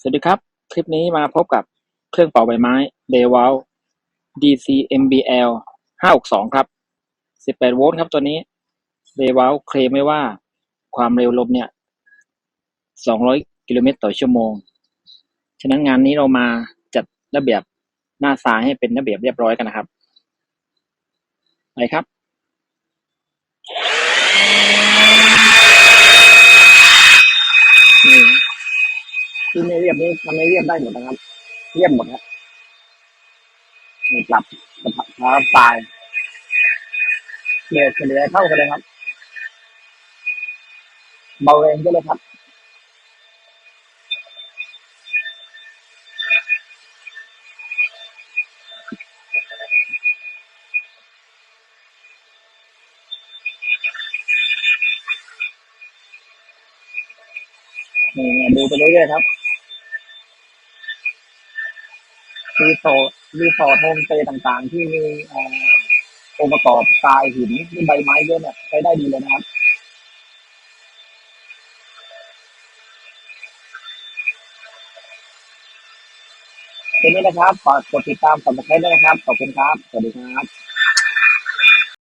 สวัสดีครับ คลิปนี้มาพบกับเครื่องเป่าใบไม้ d e w a l DC MBL 562 ครับ 18 โวลต์ครับตัวนี้ d e w a l เคลมไว้ว่าความเร็วลมเนี่ย 200 กิโลเมตรต่อชั่วโมง ฉะนั้นงานนี้เรามาจัดระเบียบหน้าซ้ายให้เป็นระเบียบเรียบร้อยกันนะครับ ไปครับ นี่ ที่ไม่เรียบนี่ทำไม่เรียบได้หมดนะครับ เรียบหมดครับนี่ปรับสภาพาปลายเกลี่ยเฉลี่ยเท่ากันเลยครับ เบาแรงก็เลยครับนี่ดูไปเรื่อยๆครับ รีสอร์ทรีสอร์ทโฮมสเตย์ต่างๆ ที่มีองค์ประกอบทรายหินที่ใบไม้เยอะเนี่ยใช้ได้ดีเลยนะครับทีนี้นะครับ ฝากกดติดตามสับสไครต์ด้วยนะครับ ขอบคุณครับ สวัสดีครับ